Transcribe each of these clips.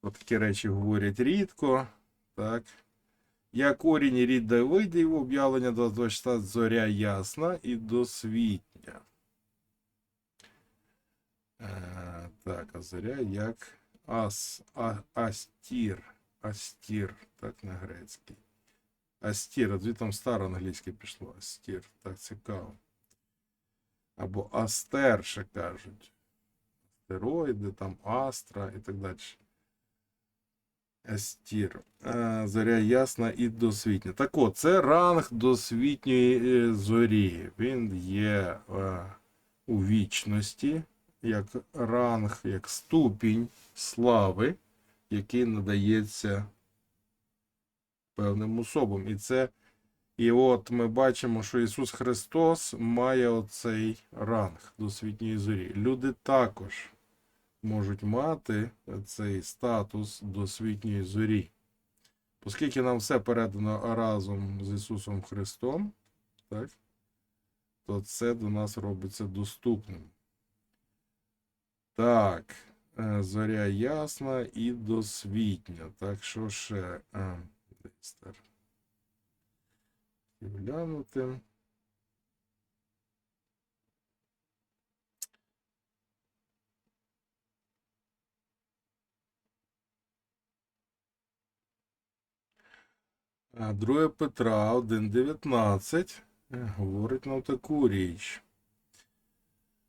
Про такі речі говорять рідко. Так. Я корінь і рід Давидів, об'явлення 22 зоря ясна і досвітня. Е, так, а зоря як ас, а, астір. Астір, так на грецький. Астір, а там староанглійське пішло. Астір, так цікаво. Або Астер, ще кажуть. Астероїди, там Астра і так далі. Астір. Е, Зоря ясна і досвітня. Так от, це ранг досвітньої е, зорі. Він є е, у вічності, як ранг, як ступінь слави, який надається певним особам. І це, і от ми бачимо, що Ісус Христос має оцей ранг досвітньої зорі. Люди також можуть мати цей статус досвітньої зорі. Оскільки нам все передано разом з Ісусом Христом, так, то це до нас робиться доступним. Так, е, зоря ясна і досвітня. Так, що ще? А. Глянути. 2 Петра 1.19 е, говорить нам таку річ.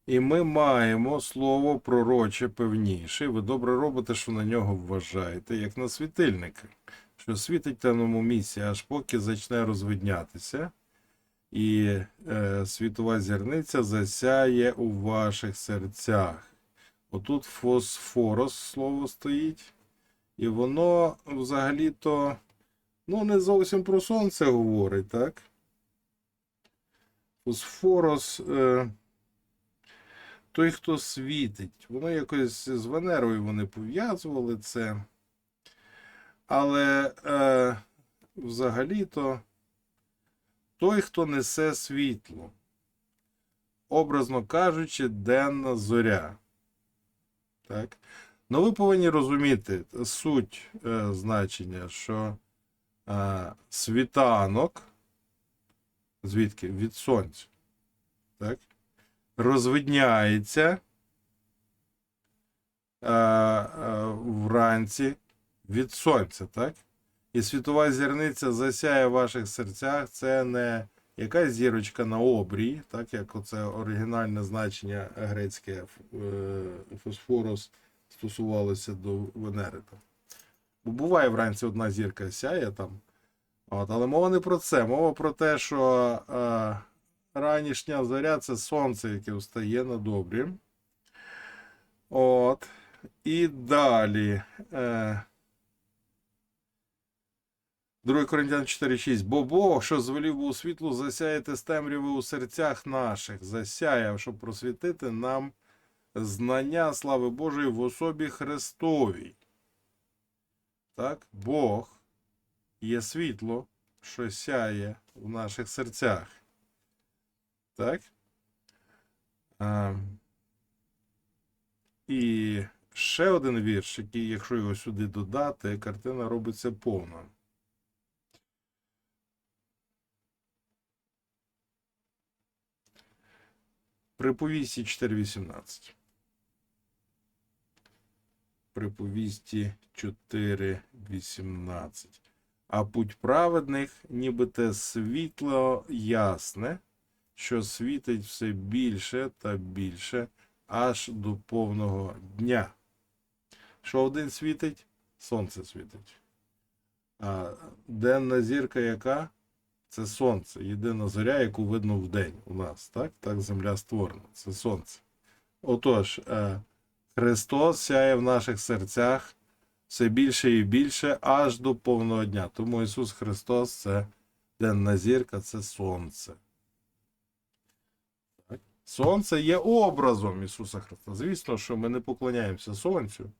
І ми маємо слово пророче певніше. Ви добре робите, що на нього вважаєте, як на світильника, що світить темному місці, аж поки зачне розвиднятися, і е, світова зірниця засяє у ваших серцях. Отут фосфорос слово стоїть, і воно взагалі-то. Ну, не зовсім про сонце говорить, так? Фосфорос, е, той, хто світить. Воно якось з Венерою вони пов'язували це. Але е, взагалі-то той, хто несе світло. Образно кажучи, денна зоря. Так? Ну, ви повинні розуміти суть е, значення, що е, світанок, звідки? Від сонця. Так? Розвидняється е, е, вранці від сонця, так? І світова зірниця засяє в ваших серцях. Це не якась зірочка на обрії, так як оце оригінальне значення грецьке е, фосфорус стосувалося до Венери. Там. Буває вранці одна зірка сяє там. От, але мова не про це. Мова про те, що е, ранішня зоря це сонце, яке встає над обрієм. От. І далі. Е, 2 Коринтян 4,6. Бо Бог, що звелів був світлу, засяяти з темряви у серцях наших, засяяв, щоб просвітити нам знання слави Божої в особі Христовій. Так, Бог є світло, що сяє в наших серцях. Так? А, і ще один вірш, який, якщо його сюди додати, картина робиться повна. Приповісті 4.18. Приповісті 4.18. А путь праведних, ніби те світло ясне, що світить все більше та більше, аж до повного дня. Що один світить? Сонце світить. А денна зірка яка? Це сонце. Єдина зоря, яку видно вдень у нас. Так Так земля створена. Це сонце. Отож, е, Христос сяє в наших серцях все більше і більше аж до повного дня. Тому Ісус Христос це денна зірка, це сонце. Сонце є образом Ісуса Христа. Звісно, що ми не поклоняємося Сонцю.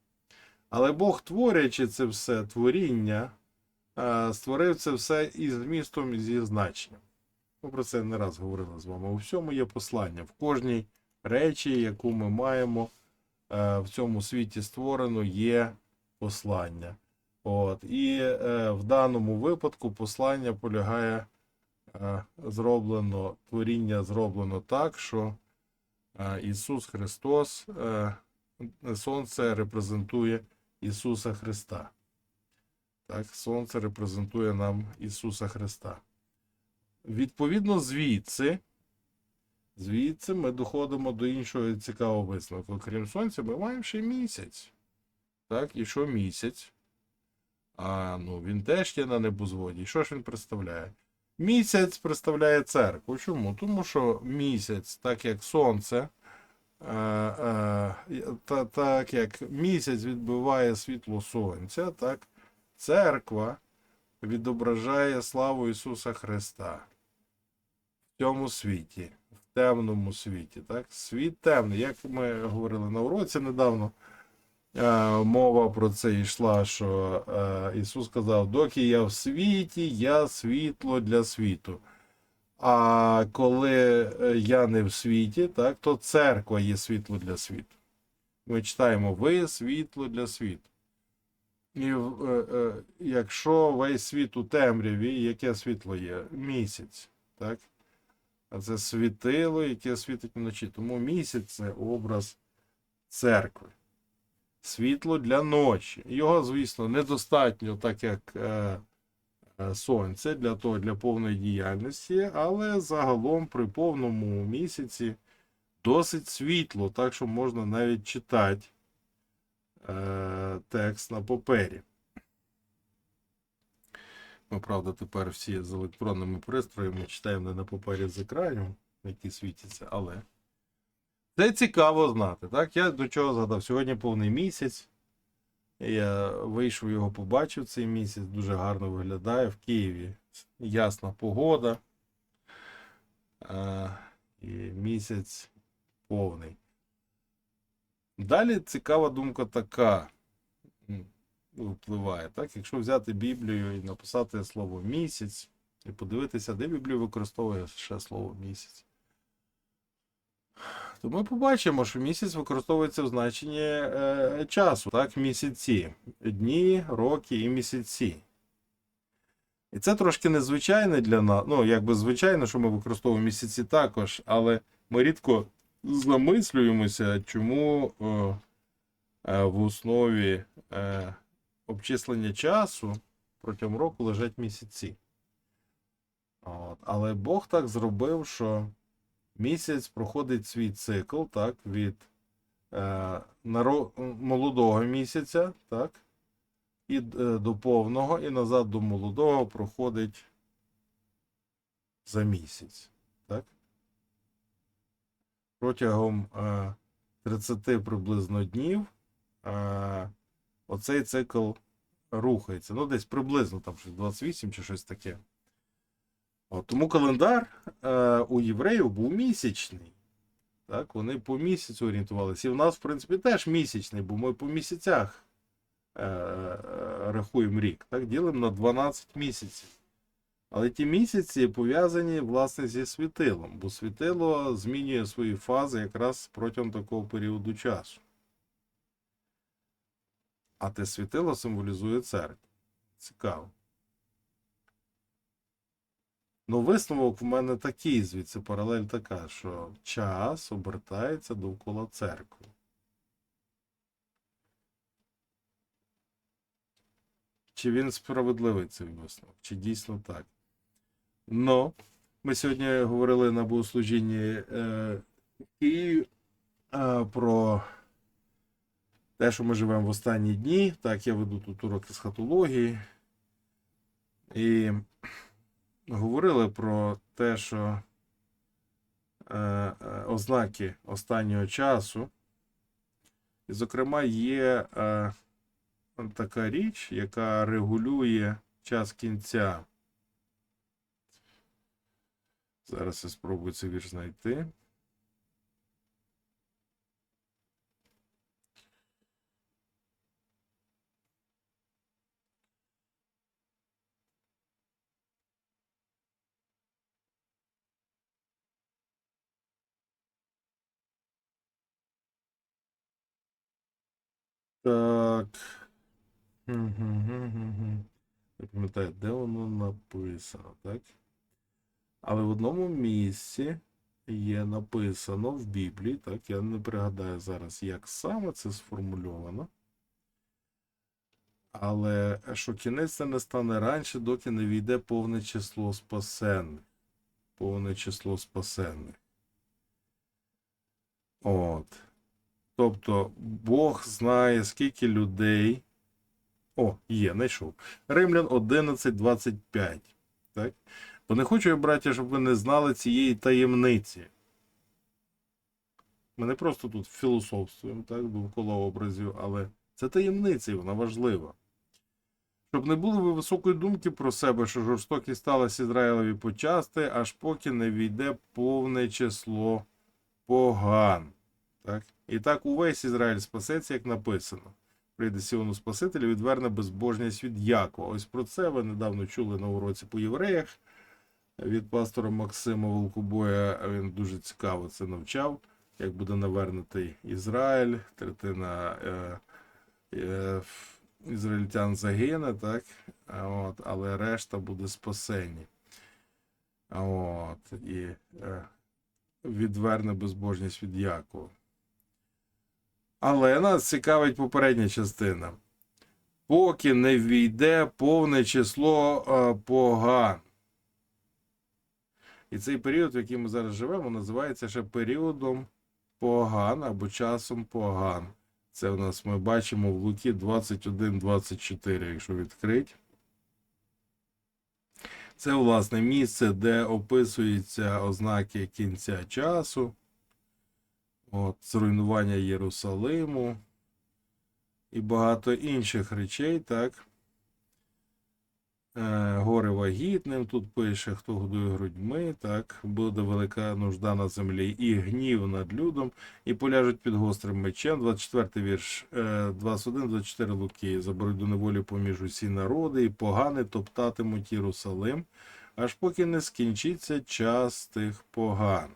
Але Бог, творячи це все творіння, створив це все із змістом, і зі значенням. Ми про це не раз говорили з вами. У всьому є послання. В кожній речі, яку ми маємо в цьому світі створено, є послання. От. І е, в даному випадку послання полягає, е, зроблено, творіння зроблено так, що е, Ісус Христос, е, Сонце репрезентує Ісуса Христа. Так, Сонце репрезентує нам Ісуса Христа. Відповідно, звідси, звідси ми доходимо до іншого цікавого висновку. Крім Сонця, ми маємо ще місяць. Так, і що місяць? А, ну, він теж є на небозводі. І що ж він представляє? Місяць представляє церкву. Чому? Тому що місяць, так як сонце, е, е, та, так як місяць відбиває світло сонця, так церква відображає славу Ісуса Христа в цьому світі, темному світі. Так? Світ темний, як ми говорили на уроці недавно. Е, Мова про це йшла, що е, Ісус сказав: доки я в світі, я світло для світу. А коли е, я не в світі, так, то церква є світло для світу. Ми читаємо ви світло для світу. І е, е, якщо весь світ у темряві, яке світло є? Місяць. Так? А це світило, яке світить вночі. Тому місяць це образ церкви світло для ночі. Його, звісно, недостатньо, так як е, е, сонце для того, для повної діяльності, але загалом при повному місяці досить світло, так що можна навіть читати е, текст на папері. Ми, правда, тепер всі з електронними пристроями читаємо не на папері з екранів, які світяться, але. Це цікаво знати. Так? Я до чого згадав? Сьогодні повний місяць. Я вийшов його, побачив цей місяць, дуже гарно виглядає в Києві. Ясна погода. А, і місяць повний. Далі цікава думка така впливає. Так? Якщо взяти Біблію і написати слово місяць, і подивитися, де Біблія використовує ще слово місяць то ми побачимо, що місяць використовується в значенні е, часу, так, місяці, дні, роки і місяці. І це трошки незвичайне для нас. Ну, якби звичайно, що ми використовуємо місяці також, але ми рідко замислюємося, чому е, е, в основі е, обчислення часу протягом року лежать місяці. От. Але Бог так зробив, що місяць проходить свій цикл, так, від е, наро... молодого місяця, так, і е, до повного, і назад до молодого проходить за місяць. Так? Протягом е, 30 приблизно днів е, оцей цикл рухається. Ну, десь приблизно там щось 28 чи щось таке. От, Тому календар е, у євреїв був місячний. Так, Вони по місяцю орієнтувалися. І в нас, в принципі, теж місячний, бо ми по місяцях е, е, рахуємо рік. Так, Ділимо на 12 місяців. Але ті місяці пов'язані власне зі світилом, бо світило змінює свої фази якраз протягом такого періоду часу. А те світило символізує церкву. Цікаво. Ну, висновок в мене такий, звідси паралель така, що час обертається довкола церкви. Чи він справедливий цей висновок? Чи дійсно так? Ну, ми сьогодні говорили на богослужінні е, Києві е, про те, що ми живемо в останні дні. Так, я веду тут уроки з хатології. І говорили про те, що е, е, ознаки останнього часу, і, зокрема, є е, така річ, яка регулює час кінця. Зараз я спробую цей вірш знайти. Так. Не пам'ятаю, де воно написано, так? Але в одному місці є написано в Біблії, так, я не пригадаю зараз, як саме це сформульовано. Але що кінець це не стане раніше, доки не війде повне число спасенних. Повне число спасенних. От. Тобто Бог знає, скільки людей. О, є, знайшов. Римлян 11.25. Так? Бо не хочу я, браття, щоб ви не знали цієї таємниці. Ми не просто тут філософствуємо, так, довкола образів, але це таємниця, і вона важлива. Щоб не було ви високої думки про себе, що жорстокість сталася Ізраїлеві почасти, аж поки не війде повне число поган. Так? І так увесь Ізраїль спасеться, як написано. Прийде Сіону Спаситель і відверне безбожність від Якова. Ось про це ви недавно чули на уроці по євреях від пастора Максима Волкобоя. Він дуже цікаво це навчав, як буде навернутий Ізраїль, третина е, е, ізраїльтян загине, так? От, але решта буде спасені. От, і е, відверне безбожність від Якова. Але нас цікавить попередня частина. Поки не війде повне число е, поган. І цей період, в який ми зараз живемо, називається ще періодом поган або часом поган. Це у нас ми бачимо в Луки 21-24, якщо відкрить. Це, власне, місце, де описуються ознаки кінця часу, от, зруйнування Єрусалиму і багато інших речей, так. Е, горе вагітним, тут пише, хто годує грудьми, так, буде велика нужда на землі, і гнів над людом, і поляжуть під гострим мечем. 24 вірш, е, 21-24 Луки. Заберуть неволі поміж усі народи, і погани топтатимуть Єрусалим, аж поки не скінчиться час тих поган.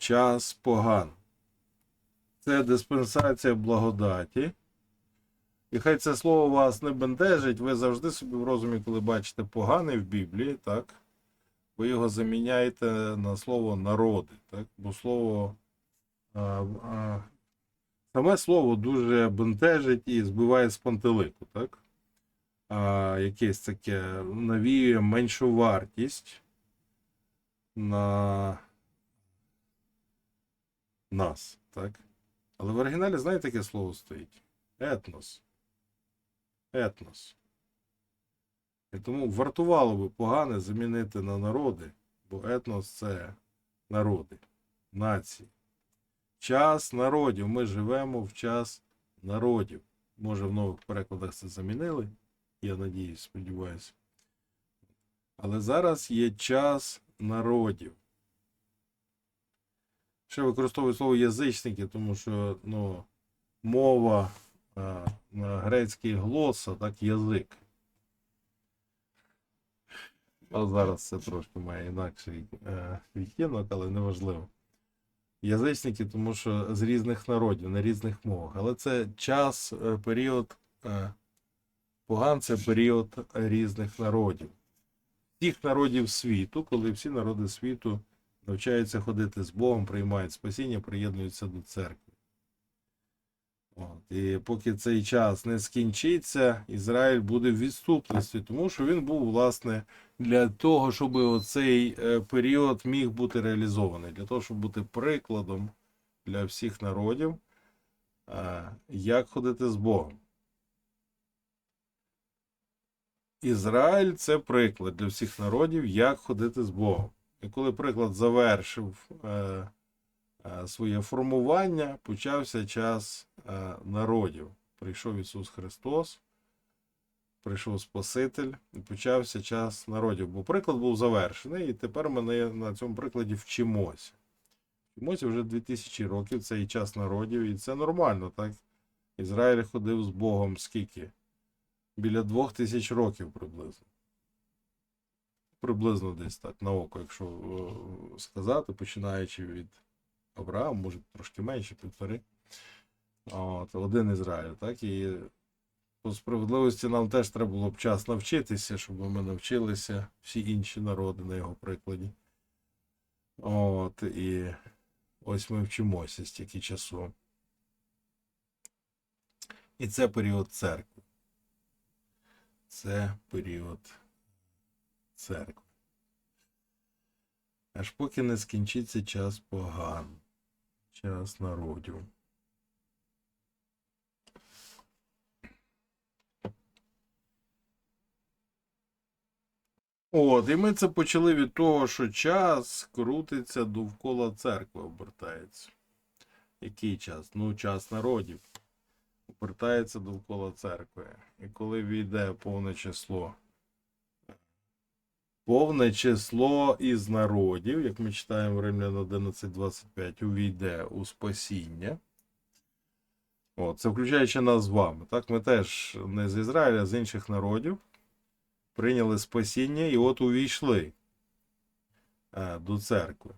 Час поган. Це диспенсація благодаті. І хай це слово вас не бентежить, ви завжди собі в розумі, коли бачите поганий в Біблії, так? Ви його заміняєте на слово народи, так? Бо слово. А, а, саме слово дуже бентежить і збиває з пантелику, так? А, якесь таке навіює меншу вартість на нас, так? Але в оригіналі, знаєте, яке слово стоїть? Етнос етнос. І тому вартувало би погане замінити на народи, бо етнос це народи, нації. Час народів. Ми живемо в час народів. Може, в нових перекладах це замінили, я надіюсь, сподіваюся. Але зараз є час народів. Ще використовую слово язичники, тому що ну, мова а, на грецький глоса, так язик. А зараз це трошки має інакший е, відтінок, але неважливо. Язичники, тому що з різних народів, на різних мовах. Але це час, е, період, е, поган це період різних народів. Всіх народів світу, коли всі народи світу навчаються ходити з Богом, приймають спасіння, приєднуються до церкви. От, і поки цей час не скінчиться, Ізраїль буде в відступництві, тому що він був, власне, для того, щоб оцей е, період міг бути реалізований, для того, щоб бути прикладом для всіх народів, е, як ходити з Богом. Ізраїль це приклад для всіх народів, як ходити з Богом. І коли приклад завершив. е, е, своє формування почався час е, народів. Прийшов Ісус Христос, прийшов Спаситель, і почався час народів. Бо приклад був завершений, і тепер ми на- цьому прикладі вчимося. Вчимося вже 2000 років, це і час народів, і це нормально, так? Ізраїль ходив з Богом скільки? Біля двох тисяч років приблизно. Приблизно десь так, на око, якщо е, сказати, починаючи від Авраам, може трошки менше, півтори. От, один Ізраїль, так? І по справедливості нам теж треба було б час навчитися, щоб ми навчилися всі інші народи на його прикладі. От, і ось ми вчимося стільки часу. І це період церкви. Це період церкви. Аж поки не скінчиться час поган, час народів. От, і ми це почали від того, що час крутиться довкола церкви, обертається. Який час? Ну, час народів. Обертається довкола церкви. І коли війде повне число, повне число із народів, як ми читаємо в Римлян 11.25, увійде у спасіння. От, це включаючи нас з вами. Так, ми теж не з Ізраїля, а з інших народів прийняли спасіння і от увійшли е, до церкви.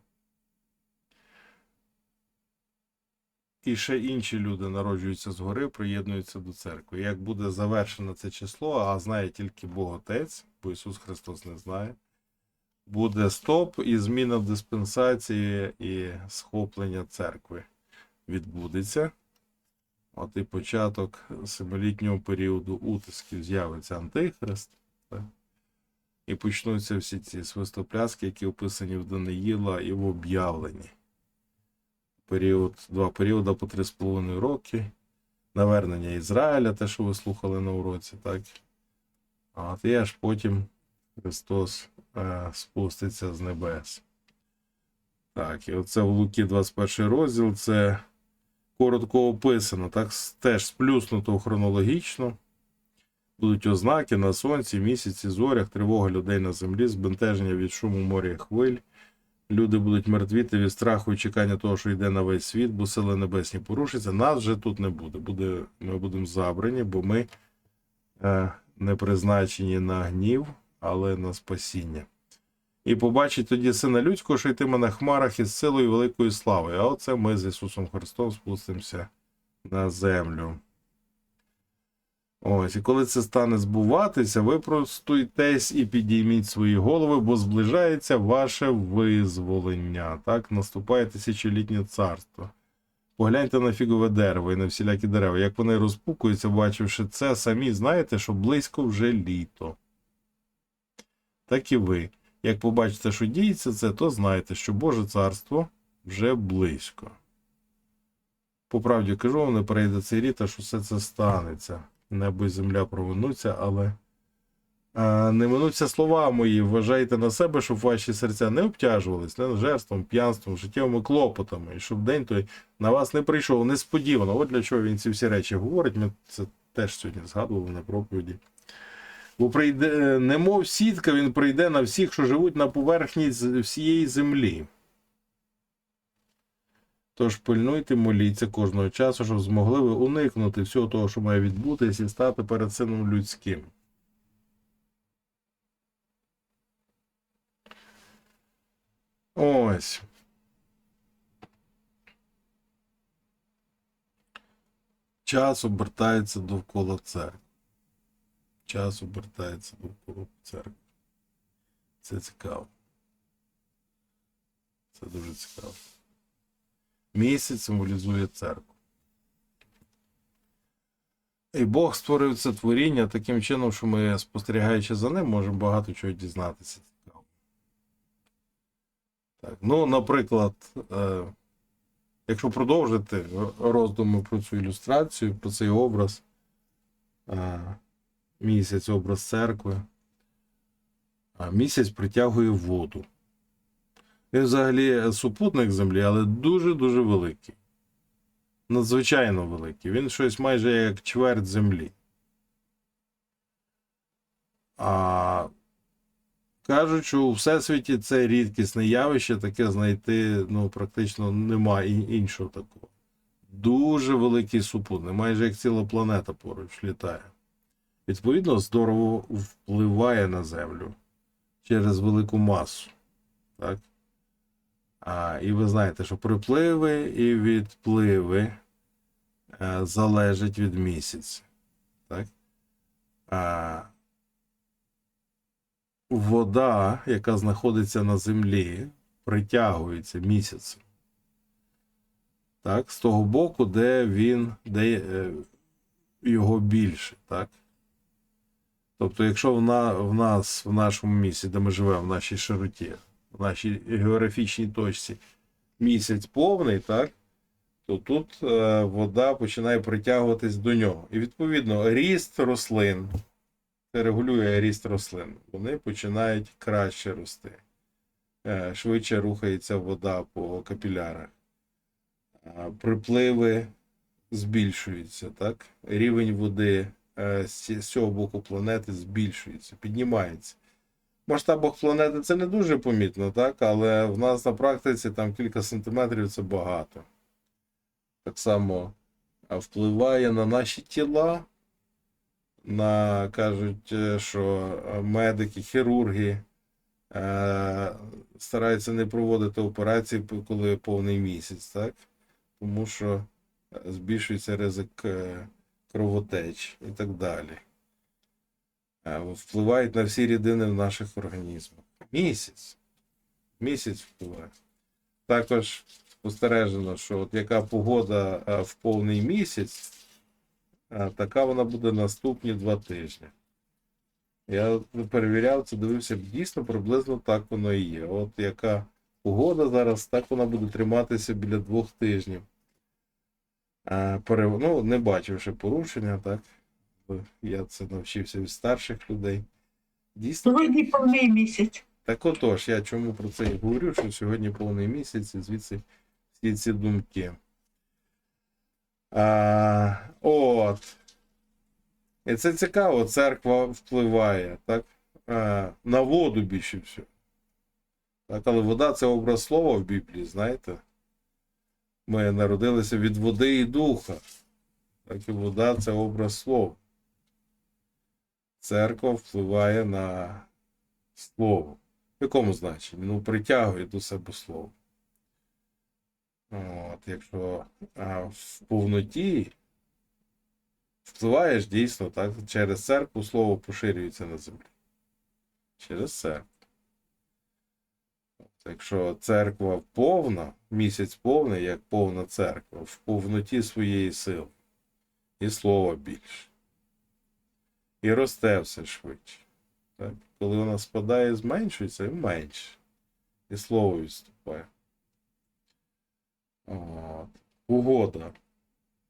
І ще інші люди народжуються згори, приєднуються до церкви. Як буде завершено це число, а знає тільки Бог Отець, бо Ісус Христос не знає, буде стоп і зміна диспенсації і схоплення церкви відбудеться. От і початок семилітнього періоду утисків з'явиться Антихрист. І почнуться всі ці свистопляски, які описані в Даниїла і в об'явленні. Період, два періоди по 3,5 роки. Навернення Ізраїля, те, що ви слухали на уроці, так? А от і аж потім Христос е, спуститься з небес. Так, і оце в Луки 21 розділ, це коротко описано, так, теж сплюснуто хронологічно. Будуть ознаки на сонці, місяці, зорях, тривога людей на землі, збентеження від шуму моря і хвиль. Люди будуть мертвіти від страху і чекання того, що йде на весь світ, бо сили небесні порушаться. Нас вже тут не буде. буде ми будемо забрані, бо ми е, не призначені на гнів, але на спасіння. І побачить тоді сина людського, що йтиме на хмарах із силою великою славою. А оце ми з Ісусом Христом спустимося на землю. Ось, і коли це стане збуватися, ви простуйтесь і підійміть свої голови, бо зближається ваше визволення. Так, наступає тисячолітнє царство. Погляньте на фігове дерево і на всілякі дерева. Як вони розпукуються, бачивши це, самі знаєте, що близько вже літо. Так і ви. Як побачите, що діється це, то знаєте, що Боже царство вже близько. По правді кажу вам, не перейде цей рік, аж усе це станеться. Небо і земля провинуться, але а, не минуться слова мої. Вважайте на себе, щоб ваші серця не обтяжувались не жерством, п'янством, життєвими клопотами, і щоб день той на вас не прийшов несподівано. От для чого він ці всі речі говорить. Ми це теж сьогодні згадували на проповіді. Бо прийде, немов сітка, він прийде на всіх, що живуть на поверхні всієї землі. Тож пильнуйте, моліться кожного часу, щоб змогли ви уникнути всього того, що має відбутися, і стати перед сином людським. Ось. Час обертається довкола церкви. Час обертається довкола церкви. Це цікаво. Це дуже цікаво. Місяць символізує церкву. І Бог створив це творіння таким чином, що ми, спостерігаючи за ним, можемо багато чого дізнатися. Так, ну, наприклад, е, якщо продовжити роздуми про цю ілюстрацію, про цей образ, е, місяць, образ церкви, а місяць притягує воду. Він взагалі супутник землі, але дуже-дуже великий. Надзвичайно великий. Він щось майже як чверть землі. А кажуть, що у всесвіті це рідкісне явище, таке знайти ну, практично немає іншого такого. Дуже великий супутник, майже як ціла планета поруч літає. Відповідно, здорово впливає на Землю через велику масу. Так? А, і ви знаєте, що припливи і відпливи е, залежить від місяця. Так? А, вода, яка знаходиться на землі, притягується місяцем. Так, з того боку, де він, де е, його більше, так? Тобто, якщо в, на, в нас, в нашому місці, де ми живемо, в нашій широті, в нашій географічній точці, місяць повний, так? То тут е, вода починає притягуватись до нього. І відповідно ріст рослин, це регулює ріст рослин, вони починають краще рости. Е, швидше рухається вода по капілярах. Е, припливи збільшуються, так? Рівень води з цього боку планети збільшується, піднімається. Масштабах планети це не дуже помітно, так? Але в нас на практиці там кілька сантиметрів це багато. Так само впливає на наші тіла, на кажуть, е, що е, медики, хірурги е, стараються не проводити операції, коли повний місяць, так? Тому що е, збільшується ризик е, кровотеч і так далі. Е, Впливають на всі рідини в наших організмах. Місяць. Місяць впливає. Також спостережено, що от яка погода е, в повний місяць, е, така вона буде наступні два тижні. Я перевіряв це, дивився, дійсно приблизно так воно і є. От яка погода зараз, так вона буде триматися біля двох тижнів. Е, пере- Ну, не бачив ще порушення, так. Я це навчився від старших людей. Дійсно, Сьогодні повний місяць. так отож, я чому про це і говорю, що сьогодні повний місяць, і звідси всі ці думки. А, от. І це цікаво, церква впливає, так? А, на воду більше всього. Так, але вода це образ слова в Біблії, знаєте? Ми народилися від води і духа. Так і вода це образ слова. Церква впливає на слово. В якому значенні? Ну, притягує до себе слово. От, якщо а, в повноті впливаєш дійсно, так, через церкву слово поширюється на землі. Через церкву. Тобто, Якщо церква повна, місяць повний, як повна церква, в повноті своєї сили, і слова більше. І росте все швидше. Так? Коли вона спадає, зменшується і менше. І слово відступає. От. Погода.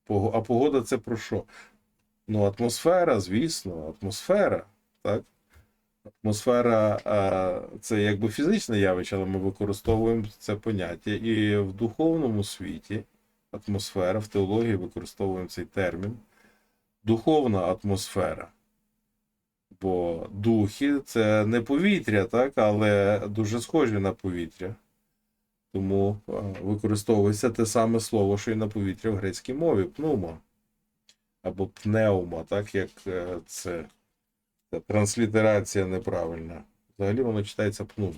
А погода це про що? Ну, атмосфера, звісно, атмосфера. Так? Атмосфера це якби фізичне явище, але ми використовуємо це поняття. І в духовному світі атмосфера, в теології використовуємо цей термін. Духовна атмосфера. Бо духи це не повітря, так, але дуже схожі на повітря. Тому використовується те саме слово, що і на повітря в грецькій мові пнума. Або пневма, так як е, це транслітерація неправильна. Взагалі воно читається пнума.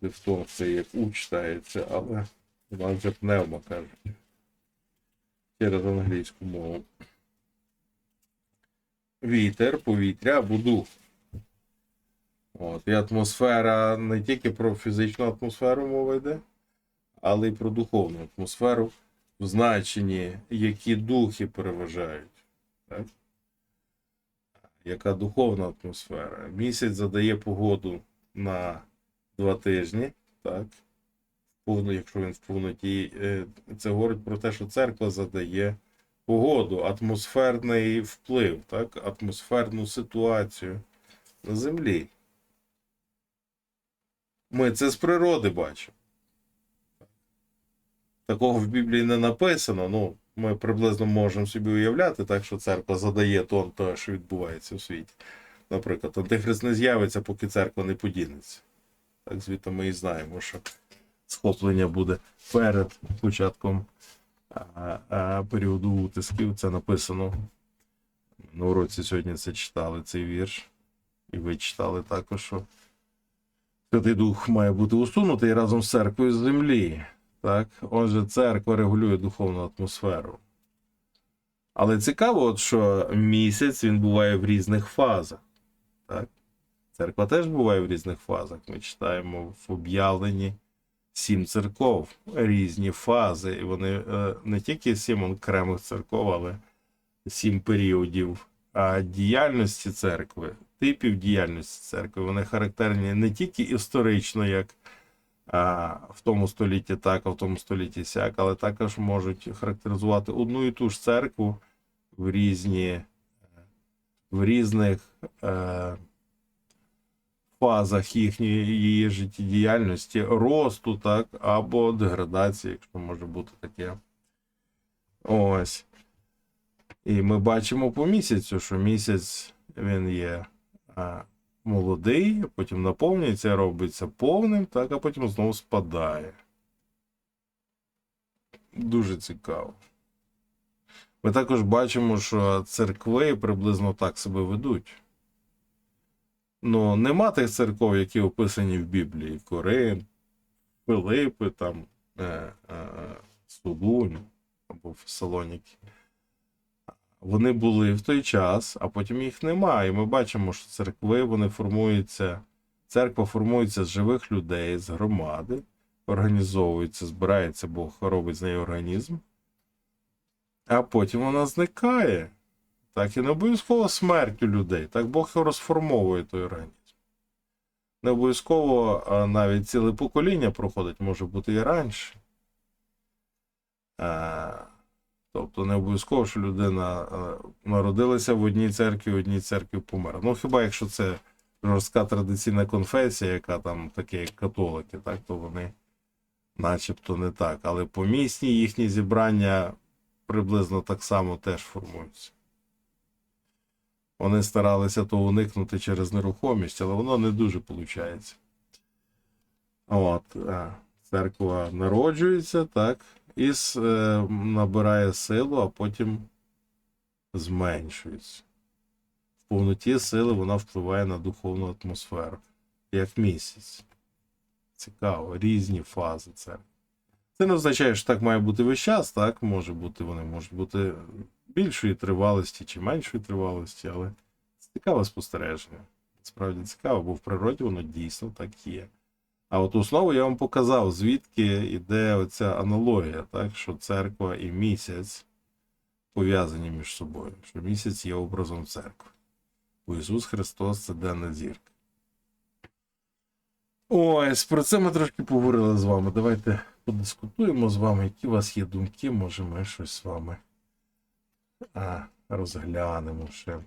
Дифтонг це як у читається, але нас вже пневма кажуть. Через англійську мову. Вітер, повітря або дух. От, і атмосфера не тільки про фізичну атмосферу мова йде, але й про духовну атмосферу в значенні, які духи переважають. Так? Яка духовна атмосфера? Місяць задає погоду на два тижні, так? Повно, якщо він в повноті, е, це говорить про те, що церква задає погоду, атмосферний вплив, так? атмосферну ситуацію на землі. Ми це з природи бачимо. Такого в Біблії не написано. Ну, ми приблизно можемо собі уявляти, так що церква задає тон того, що відбувається у світі. Наприклад, антихрист не з'явиться, поки церква не подінеться. Так звідти ми і знаємо, що схоплення буде перед початком а, а, періоду утисків. Це написано. На уроці сьогодні це читали цей вірш. І ви читали також, що Святий Дух має бути усунутий разом з церквою з землі. Так, отже, церква регулює духовну атмосферу. Але цікаво, от, що місяць він буває в різних фазах. Так? Церква теж буває в різних фазах. Ми читаємо в об'явленні сім церков, різні фази. І вони е, не тільки сім окремих церков, але сім періодів а діяльності церкви, типів діяльності церкви. Вони характерні не тільки історично, як в тому столітті так, а в тому столітті сяк, але також можуть характеризувати одну і ту ж церкву в різні в різних е, фазах їхньої її життєдіяльності, росту, так, або деградації, якщо може бути таке. Ось. І ми бачимо по місяцю, що місяць він є а, молодий, потім наповнюється, робиться повним, так, а потім знову спадає. Дуже цікаво. Ми також бачимо, що церкви приблизно так себе ведуть. Ну, нема тих церков, які описані в Біблії: Корин, Филипи, там, е, е, Солунь або Фесалоніки. Вони були в той час, а потім їх немає. І ми бачимо, що церкви вони формуються, церква формується з живих людей, з громади, організовується, збирається, Бог робить з неї організм, а потім вона зникає. Так, і не обов'язково смертю людей. Так Бог розформовує той організм. Не обов'язково навіть ціле покоління проходить, може бути і раніше. Тобто не обов'язково, що людина народилася в одній церкві, в одній церкві померла. Ну, хіба якщо це жорстка традиційна конфесія, яка там таке, як католики, так, то вони начебто не так. Але помісні їхні зібрання приблизно так само теж формуються. Вони старалися то уникнути через нерухомість, але воно не дуже виходить. От, е, церква народжується, так, і е, набирає силу, а потім зменшується. В повноті сили вона впливає на духовну атмосферу, як місяць. Цікаво, різні фази церкви. Це не означає, що так має бути весь час, так? Може бути, вони можуть бути більшої тривалості чи меншої тривалості, але це цікаве спостереження. Справді цікаво, бо в природі воно дійсно так є. А от основу я вам показав, звідки йде оця аналогія, так? що церква і місяць пов'язані між собою, що місяць є образом церкви. Бо Ісус Христос це денна зірка. Ось, про це ми трошки поговорили з вами. Давайте подискутуємо з вами, які у вас є думки, може ми щось з вами а, розглянемо ще.